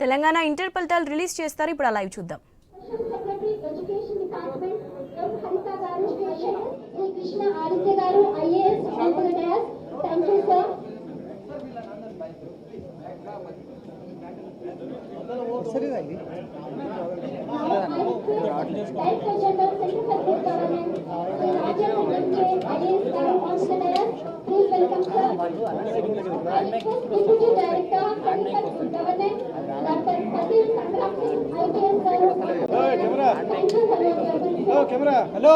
Telangana inter ఫలితాలు release చేస్తారు. ఇప్పుడు ఆ లైవ్ చూద్దాం. Secretary education department M Haritha గారు స్టేషన్ శ్రీ కృష్ణ ఆదిత్య గారు IAS on to the dais thank you sir Vice President, Center for Good Governance, Sri Rajan Mukherjee, IAS garu on to the dais. Please welcome sir. I request Deputy Director, Center for Good Governance, Dr. Patil Sangram Singh, IPS garu. Thank you for your presence. sir. Camera hello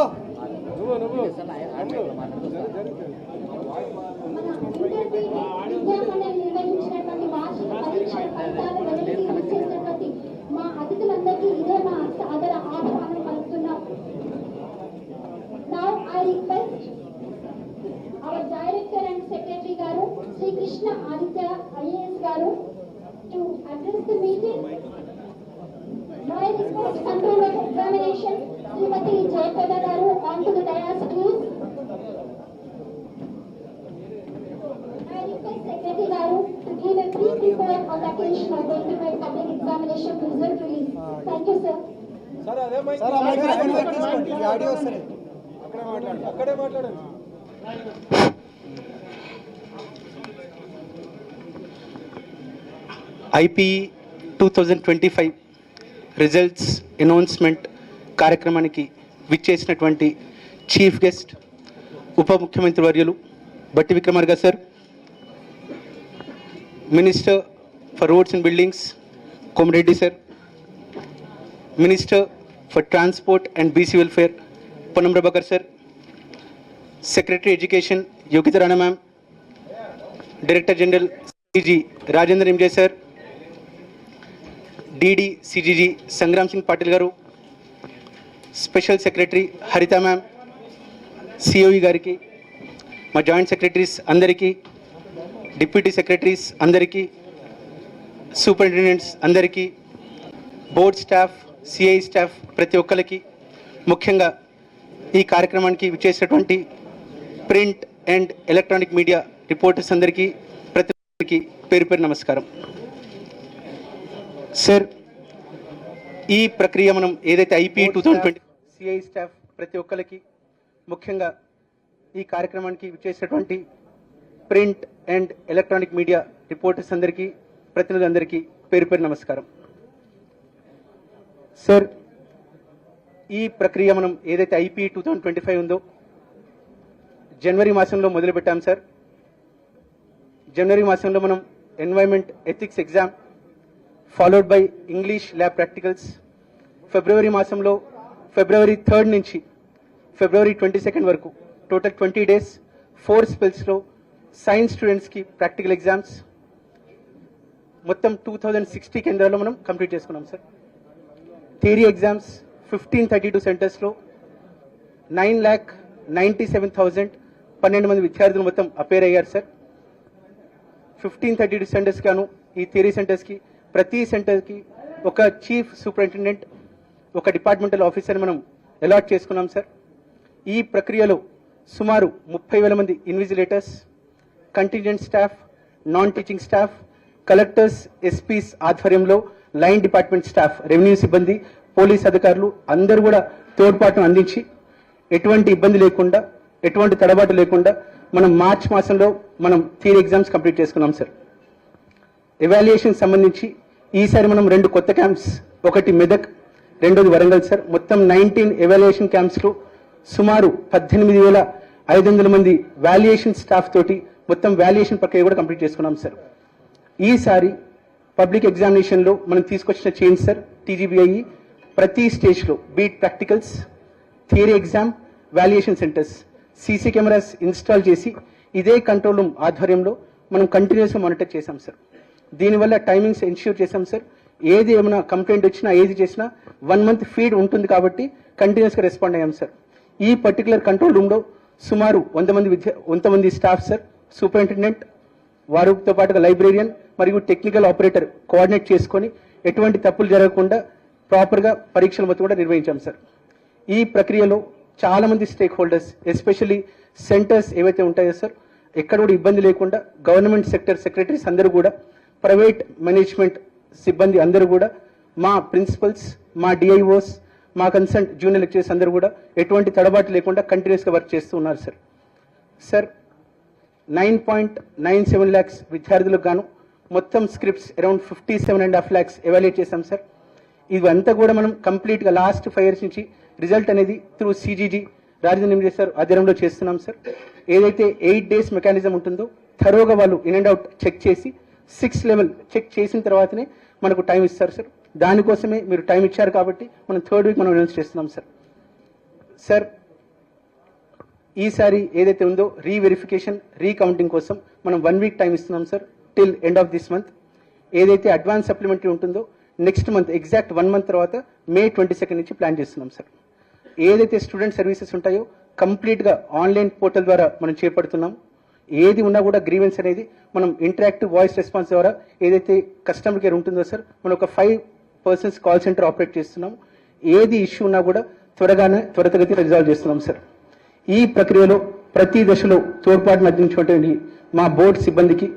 విద్యామండలి నిర్వహించినటువంటి వార్షిక పరీక్ష ఫలితాలు వెలువడి చేసినటువంటి మా అతిథులందరికీ ఇదే మా సాదర ఆహ్వానం పలుకుతున్నాం Now I request our director and secretary garu, Sri Krishna Aditya IAS garu, to address the meeting. Now I request control of examination, Srimati Jayapada garu, onto the dais please. I request Secretary Garu to give a brief report on the occasion of the intermediate public examination result release. Thank you, sir. Sir అదే mic sir ఆ microphone తీసుకోండి audio వస్తుంది అక్కడే మాట్లాడండి అక్కడే మాట్లాడండి IP two thousand twenty five results announcement కార్యక్రమానికి విచ్చేసినటువంటి చీఫ్ గెస్ట్ ఉప ముఖ్యమంత్రి వర్యులు Bhatti Vikramarka sir minister for roads and buildings Komareddy sir minister for transport and BC welfare Ponnam Prabhakar sir secretary education Yogita Rana ma'am director general CG Rajendra Nimje sir DD CGG Sangram Singh Patil గారు special secretary Haritha ma'am COE గారికి మా joint secretaries అందరికీ deputy secretaries అందరికీ superintendents అందరికీ board staff CI staff ప్రతి ఒక్కరికి ముఖ్యంగా ఈ కార్యక్రమానికి విచ్చేసినటువంటి print and electronic media reporters అందరికీ ప్రతి ఒక్కరికి పేరు పేరు నమస్కారం. సార్ ఈ ప్రక్రియ మనం ఏదైతే IP two thousand twenty CI staff ప్రతి ఒక్కరికి ముఖ్యంగా ఈ కార్యక్రమానికి విచ్చేసినటువంటి print and electronic media reporters అందరికీ ప్రతినిధులందరికీ పేరు పేరు నమస్కారం. సార్ ఈ ప్రక్రియ మనం ఏదైతే IP two thousand twenty five ఉందో జనవరి మాసంలో మొదలుపెట్టాం సార్. జనవరి మాసంలో మనం environment ethics exam followed by English lab practicals ఫిబ్రవరి మాసంలో ఫిబ్రవరి థర్డ్ నుంచి ఫిబ్రవరి ట్వంటీ సెకండ్ వరకు టోటల్ ట్వంటీ డేస్ ఫోర్ స్పెల్స్లో సైన్స్ స్టూడెంట్స్కి ప్రాక్టికల్ ఎగ్జామ్స్ మొత్తం టూ థౌజండ్ సిక్స్టీ కేంద్రాల్లో మనం కంప్లీట్ చేసుకున్నాం sir theory exams fifteen thirty two సెంటర్స్లో nine lakh ninety seven thousand పన్నెండు మంది విద్యార్థులు మొత్తం అపేర్ అయ్యారు sir fifteen thirty two centres గాను ఈ థియరీ సెంటర్స్కి ప్రతి సెంటర్కి ఒక చీఫ్ సూపరింటెండెంట్ ఒక డిపార్ట్మెంటల్ ఆఫీసర్ మనం అలాట్ చేసుకున్నాం సార్. ఈ ప్రక్రియలో సుమారు ముప్పై వేల మంది invigilators contingent staff non teaching staff collectors SPs ఆధ్వర్యంలో లైన్ డిపార్ట్మెంట్ స్టాఫ్ రెవెన్యూ సిబ్బంది పోలీస్ అధికారులు అందరూ కూడా తోడ్పాటును అందించి ఎటువంటి ఇబ్బంది లేకుండా ఎటువంటి తడబాటు లేకుండా మనం మార్చ్ మాసంలో మనం థియరీ ఎగ్జామ్స్ కంప్లీట్ చేసుకున్నాం సార్. ఎవాల్యుయేషన్ సంబంధించి ఈసారి మనం రెండు కొత్త క్యాంప్స్ ఒకటి మెదక్ రెండోది వరంగల్ సార్. మొత్తం నైన్టీన్ ఎవాల్యుయేషన్ క్యాంప్స్లో సుమారు పద్దెనిమిది వేల ఐదు వందల మంది వాల్యుయేషన్ స్టాఫ్ తోటి మొత్తం వాల్యుయేషన్ ప్రక్రియ కూడా కంప్లీట్ చేసుకున్నాం సార్. ఈసారి పబ్లిక్ ఎగ్జామినేషన్లో మనం తీసుకొచ్చిన చేంజ్ సార్ టీజీబీఐ ప్రతి స్టేజ్లో be it practicals theory exam valuation centres CC cameras install చేసి ఇదే కంట్రోల్ రూమ్ ఆధ్వర్యంలో మనం కంటిన్యూస్గా మానిటర్ చేశాం సార్. దీనివల్ల టైమింగ్స్ ఎన్ష్యూర్ చేశాం సార్ ఏది ఏమైనా కంప్లైంట్ వచ్చినా ఏది చేసినా వన్ మంత్ ఫీడ్ ఉంటుంది కాబట్టి కంటిన్యూస్గా రెస్పాండ్ అయ్యాం సార్ ఈ పర్టికులర్ కంట్రోల్ రూమ్లో సుమారు వంద మంది విద్య వంద మంది స్టాఫ్ సార్ సూపరింటెండెంట్ వారితో పాటుగా లైబ్రేరియన్ మరియు టెక్నికల్ ఆపరేటర్ కోఆర్డినేట్ చేసుకొని ఎటువంటి తప్పులు జరగకుండా ప్రాపర్గా పరీక్షలు మొత్తం కూడా నిర్వహించాం సార్ ఈ ప్రక్రియలో చాలా మంది స్టేక్ హోల్డర్స్ ఎస్పెషల్లీ సెంటర్స్ ఏవైతే ఉంటాయో సార్ ఎక్కడ కూడా ఇబ్బంది లేకుండా గవర్నమెంట్ సెక్టర్ సెక్రటరీస్ అందరూ కూడా ప్రైవేట్ మేనేజ్మెంట్ సిబ్బంది అందరూ కూడా మా ప్రిన్సిపల్స్ మా డిఐఓస్ మా కన్సల్ట్ జూనియర్ లెక్చరర్స్ అందరూ కూడా ఎటువంటి తడబాటు లేకుండా కంటిన్యూస్గా వర్క్ చేస్తూ ఉన్నారు sir. Sir nine point nine seven lakhs విద్యార్థులకు గాను మొత్తం scripts around fifty seven and half lakhs evaluate చేశాం సార్. ఇవంతా కూడా మనం కంప్లీట్గా లాస్ట్ ఫైవ్ ఇయర్స్ నుంచి రిజల్ట్ అనేది త్రూ సిజీజీ రాజధాని చేస్తారు ఆధ్వర్యంలో చేస్తున్నాం సార్. ఏదైతే ఎయిట్ డేస్ మెకానిజం ఉంటుందో థరోగా వాళ్ళు ఇన్ అండ్ అవుట్ చెక్ చేసి సిక్స్ లెవెల్ చెక్ చేసిన తర్వాతనే మనకు టైం ఇస్తారు సార్. దానికోసమే మీరు టైం ఇచ్చారు కాబట్టి మనం థర్డ్ వీక్ మనం అనౌన్స్ చేస్తున్నాం సార్. సార్ ఈసారి ఏదైతే ఉందో రీవెరిఫికేషన్ రీకౌంటింగ్ కోసం మనం వన్ వీక్ టైం ఇస్తున్నాం sir till end of this month. ఏదైతే అడ్వాన్స్ సప్లిమెంటరీ ఉంటుందో next month exact one month తర్వాత మే ట్వంటీ సెకండ్ నుంచి ప్లాన్ చేస్తున్నాం సార్. ఏదైతే స్టూడెంట్ సర్వీసెస్ ఉంటాయో కంప్లీట్గా ఆన్లైన్ పోర్టల్ ద్వారా మనం చేపడుతున్నాం. ఏది ఉన్నా కూడా గ్రీవెన్స్ అనేది మనం ఇంటరాక్టివ్ వాయిస్ రెస్పాన్స్ ద్వారా ఏదైతే కస్టమర్ కేర్ ఉంటుందో సార్ మనం ఒక five persons call centre operate చేస్తున్నాం. ఏది ఇష్యూ ఉన్నా కూడా త్వరగానే త్వరితగతిన రిజాల్వ్ చేస్తున్నాం సార్ ఈ ప్రక్రియలో ప్రతి దశలో తోడ్పాటును అందించినటువంటి మా బోర్డు సిబ్బందికి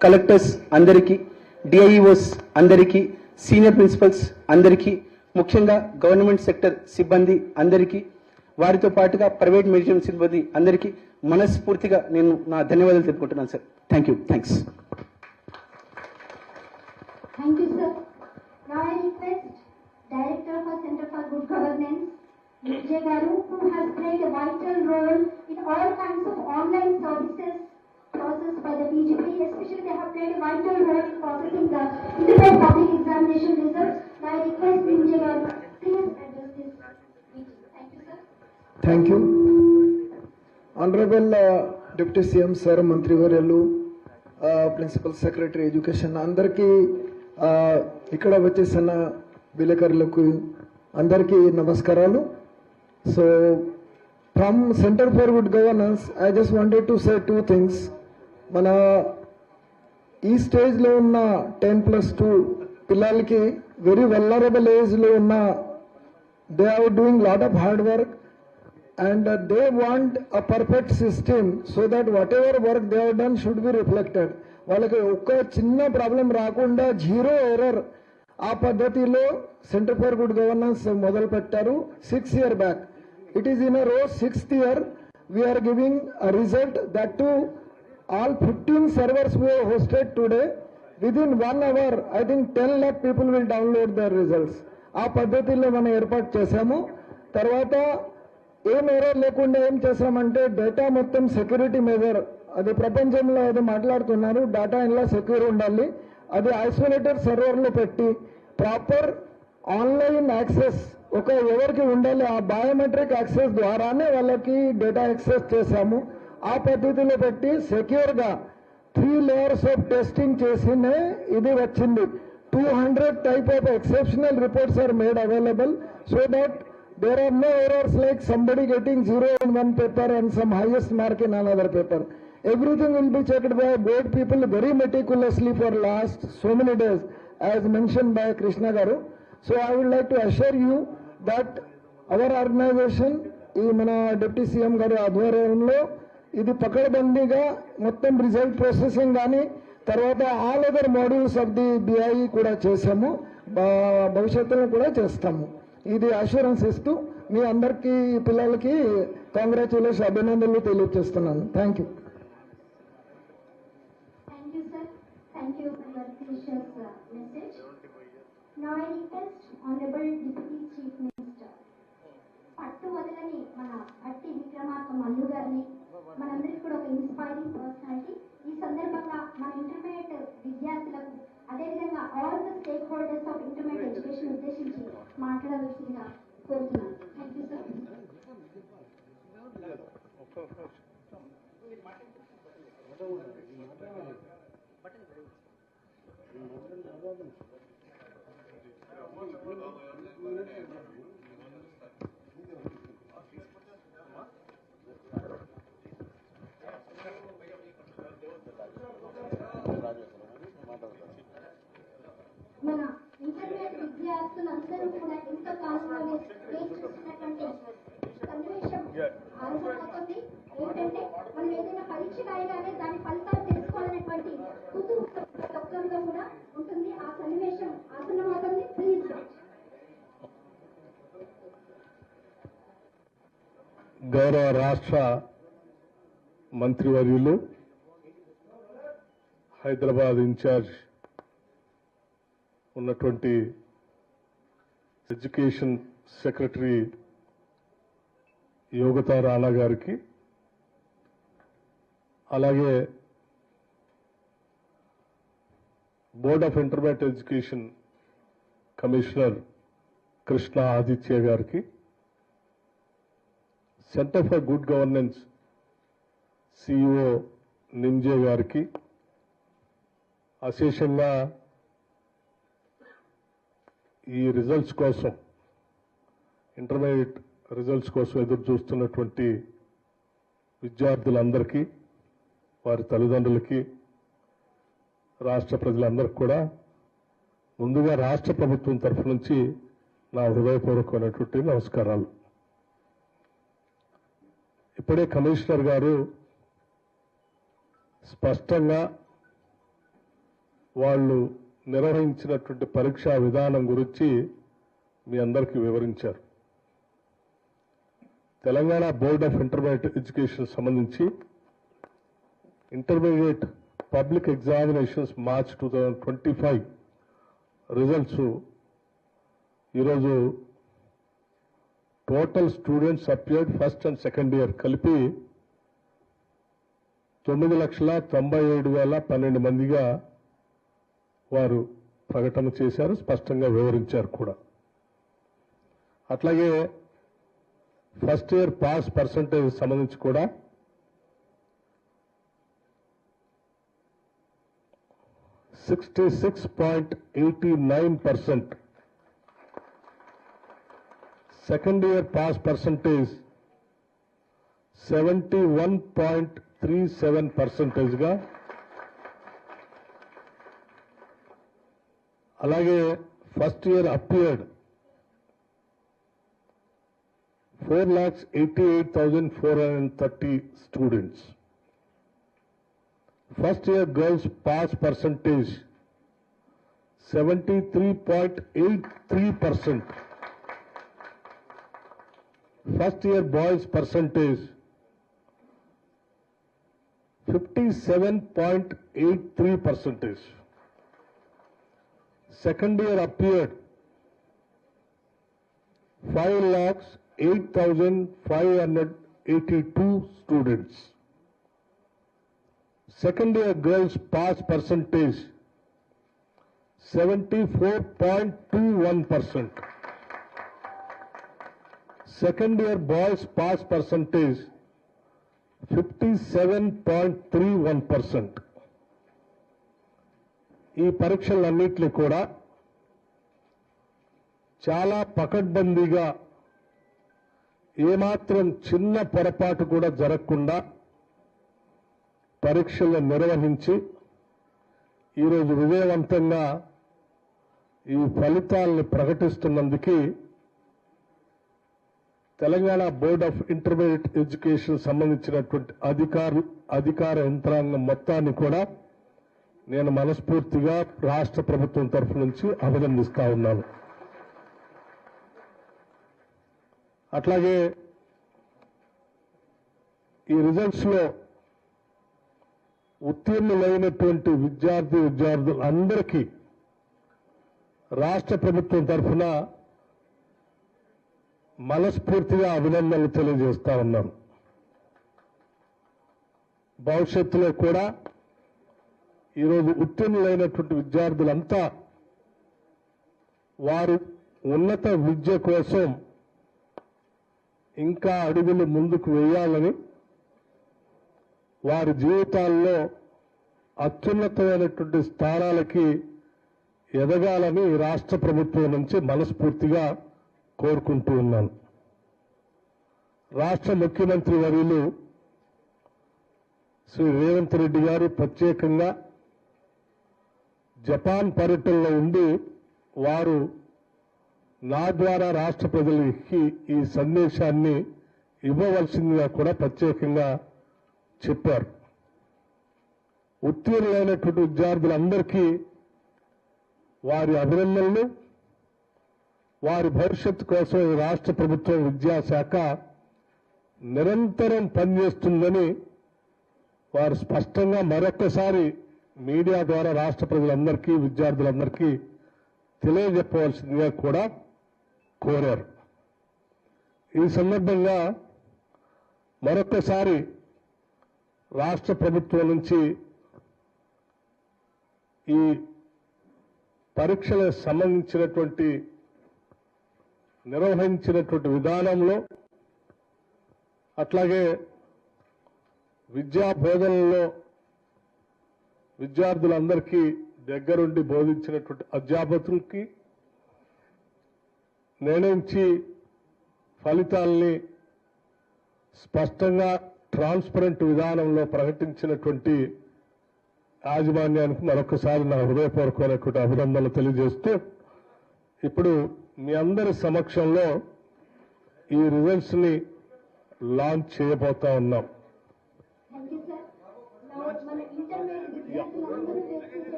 కలెక్టర్స్ అందరికీ డిఐఓస్ అందరికీ సీనియర్ ప్రిన్సిపల్స్ అందరికీ ముఖ్యంగా గవర్నమెంట్ సెక్టర్ సిబ్బంది అందరికీ వారితో పాటుగా ప్రైవేట్ మ్యూజియం సిబ్బంది అందరికీ మనస్ఫూర్తిగా నేను నా ధన్యవాదాలు తెలుపుకుంటున్నాను sir thank you thanks Thank you, sir. Now I request Director for Center for Good Governance, Vijay Garu, who has played a vital role in all kinds of online services processed by the BGP, especially they have played a vital role in processing the independent public examination results. I request Vijay please address this meeting. Thank you, sir. Thank you honourable deputy CM sir మంత్రివర్యులు principal secretary education అందరికీ ఇక్కడ వచ్చేసిన విలేకరులకు అందరికీ నమస్కారాలు. So from Centre for Good Governance I just wanted to say two things మన ఈ స్టేజ్లో ఉన్న టెన్ ప్లస్ టూ పిల్లలకి వెరీ వెల్లరబుల్ ఏజ్లో ఉన్న they are doing lot of hard work and uh, they want a perfect system so that whatever work they have done should be reflected. వాళ్ళకి ఒక్క చిన్న ప్రాబ్లం రాకుండా జీరో ఎర్రర్ ఆ పద్ధతిలో centre for good governance మొదలు పెట్టారు six year back it is in a row sixth year we're giving result that to all fifteen servers we hosted today with in one hour I think ten lakh people will download their results ఆ పద్ధతిలో మనం ఏర్పాటు చేశాము. తర్వాత ఏం error లేకుండా ఏం చేసామంటే డేటా మొత్తం సెక్యూరిటీ మెజర్ అది ప్రపంచంలో అది మాట్లాడుతున్నారు డేటా ఇలా సెక్యూర్ ఉండాలి. అది ఐసోలేటెడ్ సర్వర్లో పెట్టి ప్రాపర్ ఆన్లైన్ యాక్సెస్ ఒక ఎవరికి ఉండాలి ఆ బయోమెట్రిక్ యాక్సెస్ ద్వారానే వాళ్ళకి డేటా యాక్సెస్ చేశాము. ఆ పద్ధతిలో పెట్టి సెక్యూర్గా త్రీ లేయర్స్ ఆఫ్ టెస్టింగ్ చేసినే ఇది వచ్చింది. Two hundred type of exceptional reports are made available so that there are no errors like somebody getting zero in one paper and some highest mark in another paper. Everything will be checked by board people very meticulously for last so many days, as mentioned by Krishna Garu. So I would like to assure you that our organization, ఈ మన deputy CM గారి ఆధ్వర్యంలో ఇది పకడ్బందీగా మొత్తం result processing కానీ తర్వాత all other modules of the BI కూడా చేసాము భవిష్యత్తులో కూడా చేస్తాము ఇది అష్యూరెన్స్ ఇస్తూ మీ అందరికీ పిల్లలకి కాంగ్రాచులేషన్ అభినందనలు తెలియజేస్తున్నాను thank you Thank you, sir. Thank you for your precious uh, message. Now I request Honorable Deputy Chief Minister. పట్టు వదలని మన అట్టి విక్రమార్క మల్లు గారిని మనందరికీ కూడా ఒక ఇన్స్పైరింగ్ పర్సనాలిటీ ఈ సందర్భంగా మన ఇంటర్మీడియట్ విద్యార్థులకు అదేవిధంగా all the stakeholders of intermediate education ఉద్దేశించి మాట్లాడవలసిందిగా కోరుతున్నాను. థ్యాంక్ యూ సార్ బటన్ వ్యక్తులందరూ కూడా ఇంత ఏంటంటే మనం ఏదైనా పరీక్ష రాయగానే దాని ఫలితాలు తెలుసుకోవాలనేటువంటి కూడా ఉంటుంది. ఆ సన్నివేశం ప్లీజ్ గౌరవ రాష్ట్ర మంత్రివర్యులు హైదరాబాద్ ఇన్ఛార్జ్ ఉన్నటువంటి ఎడ్యుకేషన్ సెక్రటరీ యోగతా రాణా గారికి అలాగే Board of Intermediate Education commissioner Krishna Aditya గారికి Centre for Good Governance CEO Nimje గారికి అశేషంగా ఈ రిజల్ట్స్ కోసం ఇంటర్మీడియట్ రిజల్ట్స్ కోసం ఎదురు చూస్తున్నటువంటి విద్యార్థులందరికీ వారి తల్లిదండ్రులకి రాష్ట్ర ప్రజలందరికీ కూడా ముందుగా రాష్ట్ర ప్రభుత్వం తరఫు నుంచి నా హృదయపూర్వకమైనటువంటి నమస్కారాలు. ఇప్పుడే కమిషనర్ గారు స్పష్టంగా వాళ్ళు నిర్వహించినటువంటి పరీక్షా విధానం గురించి మీ అందరికీ వివరించారు. Telangana Board of Intermediate Education సంబంధించి intermediate public examinations March two thousand twenty five results ఈరోజు total students appeared first and second year కలిపి తొమ్మిది లక్షల తొంభై ఏడు వేల పన్నెండు మందిగా వారు ప్రకటన చేశారు స్పష్టంగా వివరించారు కూడా. అట్లాగే ఫస్ట్ ఇయర్ పాస్ పర్సంటేజ్ సంబంధించి కూడా sixty six point eighty nine percent second year pass percentage seventy one point three seven పర్సెంటేజ్గా అలాగే first year appeared four lakhs eighty eight thousand four hundred thirty students first year girls pass percentage seventy three point eight three percent first year boys percentage fifty seven point eight three percentage second year appeared 5 lakhs 8,582 students. Second year girls pass percentage 74.21%. Second year boys pass percentage 57.31%. ఈ పరీక్షలన్నింటినీ కూడా చాలా పకడ్బందీగా ఏమాత్రం చిన్న పొరపాటు కూడా జరగకుండా పరీక్షలు నిర్వహించి ఈరోజు విజయవంతంగా ఈ ఫలితాలను ప్రకటిస్తున్నందుకు Telangana Board of Intermediate Education సంబంధించినటువంటి అధికారులు అధికార యంత్రాంగం మొత్తాన్ని కూడా నేను మనస్ఫూర్తిగా రాష్ట్ర ప్రభుత్వం తరఫు నుంచి అభినందిస్తా ఉన్నాను. అట్లాగే ఈ రిజల్ట్స్లో ఉత్తీర్ణులైనటువంటి విద్యార్థి విద్యార్థులందరికీ రాష్ట్ర ప్రభుత్వం తరఫున మనస్ఫూర్తిగా అభినందనలు తెలియజేస్తా ఉన్నాను. భవిష్యత్తులో కూడా ఈరోజు ఉత్తీర్ణులైనటువంటి విద్యార్థులంతా వారు ఉన్నత విద్య కోసం ఇంకా అడుగులు ముందుకు వేయాలని వారి జీవితాల్లో అత్యున్నతమైనటువంటి స్థానాలకి ఎదగాలని రాష్ట్ర ప్రభుత్వం నుంచి మనస్ఫూర్తిగా కోరుకుంటూ ఉన్నాను. రాష్ట్ర ముఖ్యమంత్రి వర్యులు శ్రీ రేవంత్ రెడ్డి గారు ప్రత్యేకంగా జపాన్ పర్యటనలో ఉండి వారు నా ద్వారా రాష్ట్ర ప్రజలకి ఈ సందేశాన్ని ఇవ్వవలసిందిగా కూడా ప్రత్యేకంగా చెప్పారు. ఉత్తీర్ణులైనటువంటి విద్యార్థులందరికీ వారి అభినందనలు. వారి భవిష్యత్తు కోసం ఈ రాష్ట్ర ప్రభుత్వం విద్యాశాఖ నిరంతరం పనిచేస్తుందని వారు స్పష్టంగా మరొక్కసారి మీడియా ద్వారా రాష్ట్ర ప్రజలందరికీ విద్యార్థులందరికీ తెలియజెప్పవలసిందిగా కూడా కోరారు. ఈ సందర్భంగా మరొకసారి రాష్ట్ర ప్రభుత్వం నుంచి ఈ పరీక్షలకు సంబంధించినటువంటి నిర్వహించినటువంటి విధానంలో అట్లాగే విద్యా బోధనలో విద్యార్థులందరికీ దగ్గరుండి బోధించినటువంటి అధ్యాపకులకి నిర్ణయించి ఫలితాల్ని స్పష్టంగా ట్రాన్స్పరెంట్ విధానంలో ప్రకటించినటువంటి యాజమాన్యానికి మరొకసారి నా హృదయపూర్వకమైనటువంటి అభినందనలు తెలియజేస్తూ ఇప్పుడు మీ అందరి సమక్షంలో ఈ రిజల్ట్స్ని లాంచ్ చేయబోతా ఉన్నాం.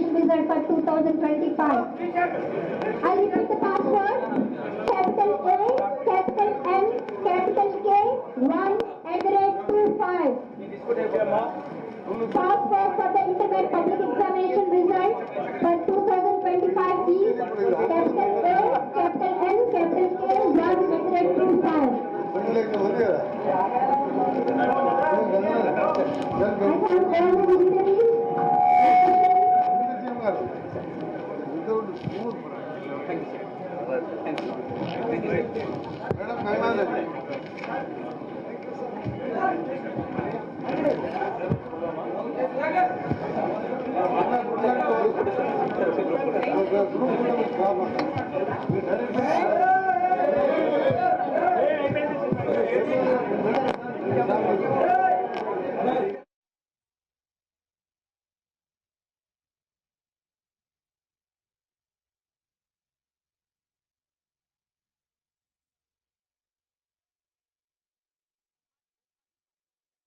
examination result for two thousand twenty-five. I repeat the password, capital A, capital N, capital K, one at the rate two five. Passport for the intermediate public examination result for 2025 is capital A, capital N, capital K, 1 at the rate 25. I thank